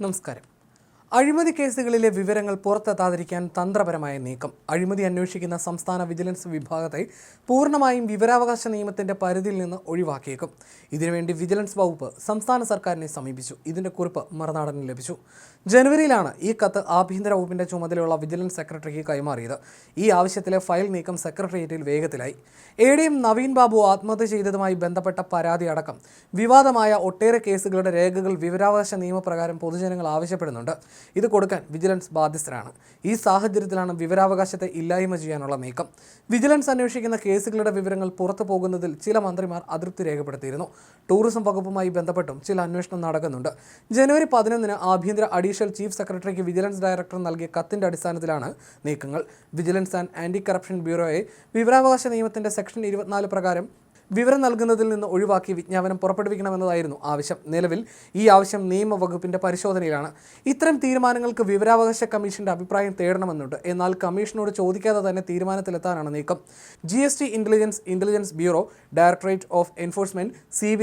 നമസ്കാരം. അഴിമതി കേസുകളിലെ വിവരങ്ങൾ പുറത്തെത്താതിരിക്കാൻ തന്ത്രപരമായ നീക്കം. അഴിമതി അന്വേഷിക്കുന്ന സംസ്ഥാന വിജിലൻസ് വിഭാഗത്തെ പൂർണമായും വിവരാവകാശ നിയമത്തിന്റെ പരിധിയിൽ നിന്ന് ഒഴിവാക്കിയേക്കും. ഇതിനുവേണ്ടി വിജിലൻസ് വകുപ്പ് സംസ്ഥാന സർക്കാരിനെ സമീപിച്ചു. ഇതിന്റെ കുറിപ്പ് മറുനാടന് ലഭിച്ചു. ജനുവരിയിലാണ് ഈ കത്ത് ആഭ്യന്തര വകുപ്പിന്റെ ചുമതലയുള്ള വിജിലൻസ് സെക്രട്ടറിക്ക് കൈമാറിയത്. ഈ ആവശ്യത്തിലെ ഫയൽ നീക്കം സെക്രട്ടേറിയറ്റിൽ വേഗത്തിലായി. A D M Naveen Babu ആത്മഹത്യ ചെയ്തതുമായി ബന്ധപ്പെട്ട പരാതി അടക്കം വിവാദമായ ഒട്ടേറെ കേസുകളുടെ രേഖകൾ വിവരാവകാശ നിയമപ്രകാരം പൊതുജനങ്ങൾ ആവശ്യപ്പെടുന്നുണ്ട്. ഇത് കൊടുക്കാൻ വിജിലൻസ് ബാധ്യസ്ഥരാണ്. ഈ സാഹചര്യത്തിലാണ് വിവരാവകാശത്തെ ഇല്ലായ്മ ചെയ്യാനുള്ള നീക്കം. വിജിലൻസ് അന്വേഷിക്കുന്ന കേസുകളുടെ വിവരങ്ങൾ പുറത്തു പോകുന്നതിൽ ചില മന്ത്രിമാർ അതൃപ്തി രേഖപ്പെടുത്തിയിരുന്നു. ടൂറിസം വകുപ്പുമായി ബന്ധപ്പെട്ടും ചില അന്വേഷണം നടക്കുന്നുണ്ട്. ജനുവരി പതിനൊന്നിന് ആഭ്യന്തര അഡീഷണൽ ചീഫ് സെക്രട്ടറിക്ക് വിജിലൻസ് ഡയറക്ടർ നൽകിയ കത്തിന്റെ അടിസ്ഥാനത്തിലാണ് നീക്കങ്ങൾ. വിജിലൻസ് ആൻഡ് ആന്റി കറപ്ഷൻ ബ്യൂറോയെ വിവരാവകാശ നിയമത്തിന്റെ സെക്ഷൻ ഇരുപത്തിനാല് പ്രകാരം വിവരം നൽകുന്നതിൽ നിന്ന് ഒഴിവാക്കി വിജ്ഞാപനം പുറപ്പെടുവിക്കണമെന്നതായിരുന്നു ആവശ്യം. നിലവിൽ ഈ ആവശ്യം നിയമവകുപ്പിന്റെ പരിശോധനയിലാണ്. ഇത്തരം തീരുമാനങ്ങൾക്ക് വിവരാവകാശ കമ്മീഷന്റെ അഭിപ്രായം തേടണമെന്നുണ്ട്. എന്നാൽ കമ്മീഷനോട് ചോദിക്കാതെ തന്നെ തീരുമാനത്തിലെത്താനാണ് നീക്കം. G S T intelligence intelligence bureau directorate of enforcement C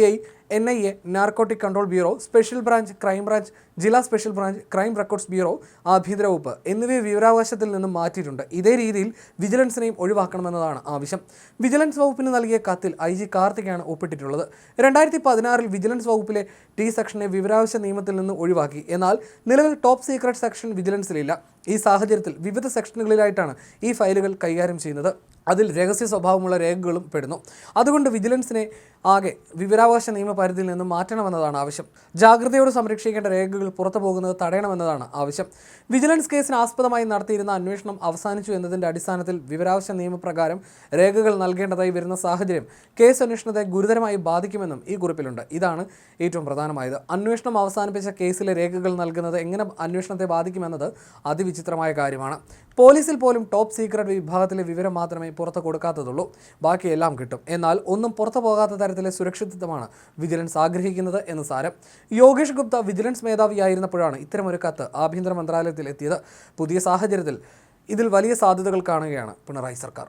N I A narcotic control bureau special branch crime branch ജില്ലാ special branch crime records bureau ആഭ്യന്തര വകുപ്പ് എന്നിവയെ വിവരാവകാശത്തിൽ നിന്നും മാറ്റിയിട്ടുണ്ട്. ഇതേ രീതിയിൽ വിജിലൻസിനെയും ഒഴിവാക്കണമെന്നതാണ് ആവശ്യം. വിജിലൻസ് വകുപ്പിന് നൽകിയ കത്തിൽ ഐ ജി കാർത്തികയാണ് ഒപ്പിട്ടിട്ടുള്ളത്. രണ്ടായിരത്തി പതിനാറിൽ വിജിലൻസ് വകുപ്പിലെ ടി സെക്ഷനെ വിവരാവകാശ നിയമത്തിൽ നിന്ന് ഒഴിവാക്കി. എന്നാൽ നിലവിൽ ടോപ്പ് സീക്രട്ട് സെക്ഷൻ വിജിലൻസിലില്ല. ഈ സാഹചര്യത്തിൽ വിവിധ സെക്ഷനുകളിലായിട്ടാണ് ഈ ഫയലുകൾ കൈകാര്യം ചെയ്യുന്നത്. അതിൽ രഹസ്യ സ്വഭാവമുള്ള രേഖകളും പെടുന്നു. അതുകൊണ്ട് വിജിലൻസിനെ ആകെ വിവരാവകാശ നിയമപരിധിയിൽ നിന്നും മാറ്റണമെന്നതാണ് ആവശ്യം. ജാഗ്രതയോട് സംരക്ഷിക്കേണ്ട രേഖകൾ പുറത്തു പോകുന്നത് തടയണമെന്നതാണ് ആവശ്യം. വിജിലൻസ് കേസിന് ആസ്പദമായി നടത്തിയിരുന്ന അന്വേഷണം അവസാനിച്ചു എന്നതിന്റെ അടിസ്ഥാനത്തിൽ വിവരാവകാശ നിയമപ്രകാരം രേഖകൾ നൽകേണ്ടതായി വരുന്ന സാഹചര്യം കേസ് അന്വേഷണത്തെ ഗുരുതരമായി ബാധിക്കുമെന്നും ഈ കുറിപ്പിലുണ്ട്. ഇതാണ് ഏറ്റവും പ്രധാനമായത്. അന്വേഷണം അവസാനിപ്പിച്ച കേസിലെ രേഖകൾ നൽകുന്നത് എങ്ങനെ അന്വേഷണത്തെ ബാധിക്കുമെന്നത് അതിവിചിത്രമായ കാര്യമാണ്. പോലീസിൽ പോലും ടോപ്പ് സീക്രട്ട് വിഭാഗത്തിലെ വിവരം മാത്രമേ പുറത്ത് കൊടുക്കാത്തതുള്ളൂ. ബാക്കിയെല്ലാം കിട്ടും. എന്നാൽ ഒന്നും പുറത്തു പോകാത്ത തരത്തിലെ സുരക്ഷിതത്വമാണ് വിജിലൻസ് ആഗ്രഹിക്കുന്നത് എന്ന് സാരം. യോഗേഷ് ഗുപ്ത വിജിലൻസ് മേധാവിയായിരുന്നപ്പോഴാണ് ഇത്തരമൊരു കത്ത് ആഭ്യന്തര മന്ത്രാലയത്തിൽ എത്തിയത്. പുതിയ സാഹചര്യത്തിൽ ഇതിൽ വലിയ സാധ്യതകൾ കാണുകയാണ് പിണറായി സർക്കാർ.